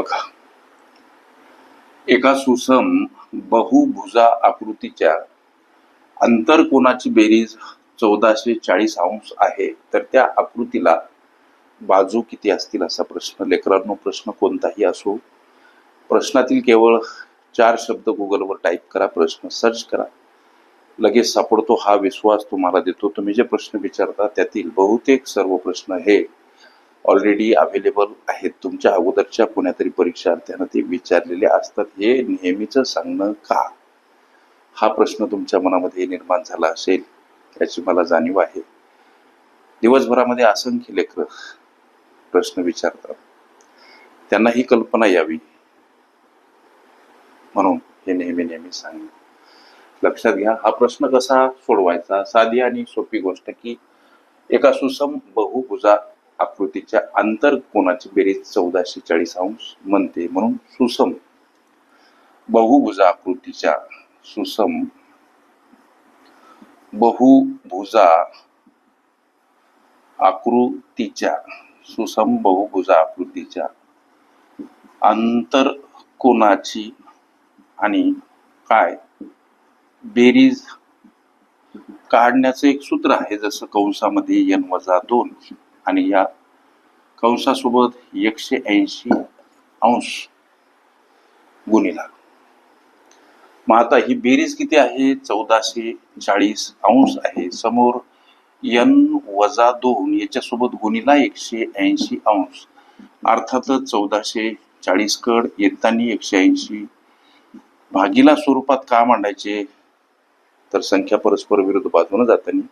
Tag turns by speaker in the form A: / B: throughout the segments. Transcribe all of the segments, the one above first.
A: बघा. एका सुसम बहुभुजा आकृतीच्या अंतरकोणाची बेरीज चौदाशे चाळीस अंश आहे. तर त्या आकृतीला बाजू किती असतील असा प्रश्न? लेकरांनो प्रश्न कोणताही असो प्रश्नातील केवळ चार शब्द गुगलवर टाईप करा प्रश्न सर्च करा. लगेच सापडतो हा विश्वास तुम्हाला देतो. तुम्ही जे प्रश्न विचारता त्यातील बहुतेक सर्व प्रश्न हे ऑलरेडी अवेलेबल आहेत. तुमच्या अगोदरच्या कोणातरी परीक्षार्थ्यांना ते विचारलेले असतात हे नेहमीच सांगणं का? हा प्रश्न तुमच्या मनामध्ये निर्माण झाला असेल याची मला जाणीव आहे. दिवसभरामध्ये असंख्य लेकर प्रश्न विचारतात. त्यांना ही कल्पना यावी. म्हणून हे नेहमी नेहमी सांग लक्षात घ्या हा प्रश्न कसा सोडवायचा? साधी आणि सोपी गोष्ट की एका सुसम बहुभुजा आकृतीच्या आंतर कोणाची बेरीज चौदाशे चाळीस अंश म्हणते म्हणून सुसम. बहुभुजा आकृतीच्या सुसम. बहुभुजा आकृतीच्या सुसम बहुभुजा आकृतीच्या आंतर कोणाची आणि काय? बेरीज काढण्याचं एक सूत्र आहे जसं कंसामध्ये यन वजा दोन. आणि या कंसासोबत एकशे ऐंशी अंश गुणिला मग आता ही बेरीज किती आहे? चौदाशे चाळीस अंश आहे. समोर यन वजा दोन याच्यासोबत गुणिला एकशे ऐंशी अंश. अर्थातच चौदाशे चाळीस कड येताना एकशे ऐंशी भागीला स्वरूपात का मांडायचे? तर संख्या परस्पर विरुद्ध बाजूने जाताना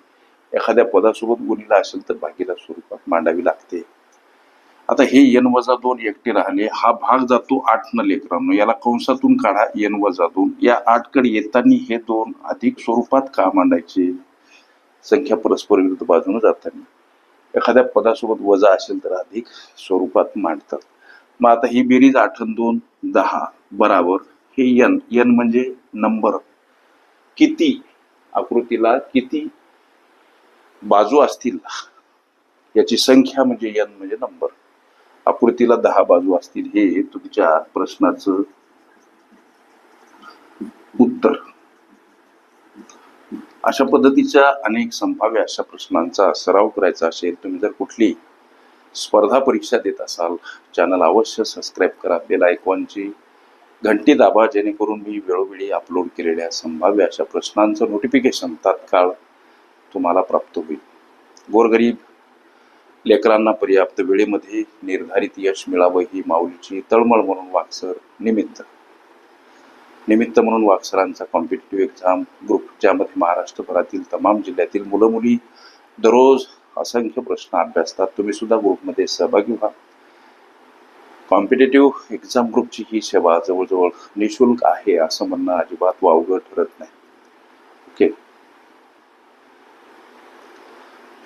A: एखाद्या पदासोबत गुणीला असेल तर भागीला स्वरूपात मांडावी लागते. आता हे यन वजा दोन एकटे राहिले हा भाग जातो आठ न लेकरांनो. याला कंसातून काढा एन वजा दोन. या आठकडे येताना हे दोन अधिक स्वरूपात का मांडायचे? संख्या परस्पर विरुद्ध बाजूने जाताना. एखाद्या पदासोबत वजा असेल तर अधिक स्वरूपात मांडतात. मग आता ही बेरीज आठन दोन दहा बराबर. हे यन यन म्हणजे नंबर. किती? आकृतीला किती? बाजू असतील. याची संख्या म्हणजे यन म्हणजे नंबर आकृतीला दहा बाजू असतील हे तुमच्या प्रश्नाचं उत्तर. अशा पद्धतीच्या अनेक संभाव्य अशा प्रश्नांचा सराव करायचा असेल तुम्ही जर कुठली स्पर्धा परीक्षा देत असाल चॅनल अवश्य सबस्क्राईब करा. बेल आयकॉनची घंटी दाबा जेणेकरून मी वेळोवेळी अपलोड केलेल्या संभाव्य अशा प्रश्नांचं नोटिफिकेशन तात्काळ तुम्हाला प्राप्त होईल. गोरगरीब लेकरांना पर्याप्त वेळेमध्ये निर्धारित यश मिळावं ही माऊलीची तळमळ म्हणून वाक्सर निमित्त. निमित्त म्हणून वाक्सरांचा कॉम्पिटेटिव्ह एक्झाम ग्रुप ज्यामध्ये महाराष्ट्रभरातील तमाम जिल्ह्यातील मुलं मुली दररोज असंख्य प्रश्न अभ्यासतात तुम्ही सुद्धा ग्रुपमध्ये सहभागी व्हा. कॉम्पिटेटिव्ह एक्झाम ग्रुपची ही सेवा जवळजवळ निशुल्क आहे असं म्हणणं अजिबात वावगं ठरत नाही. ओके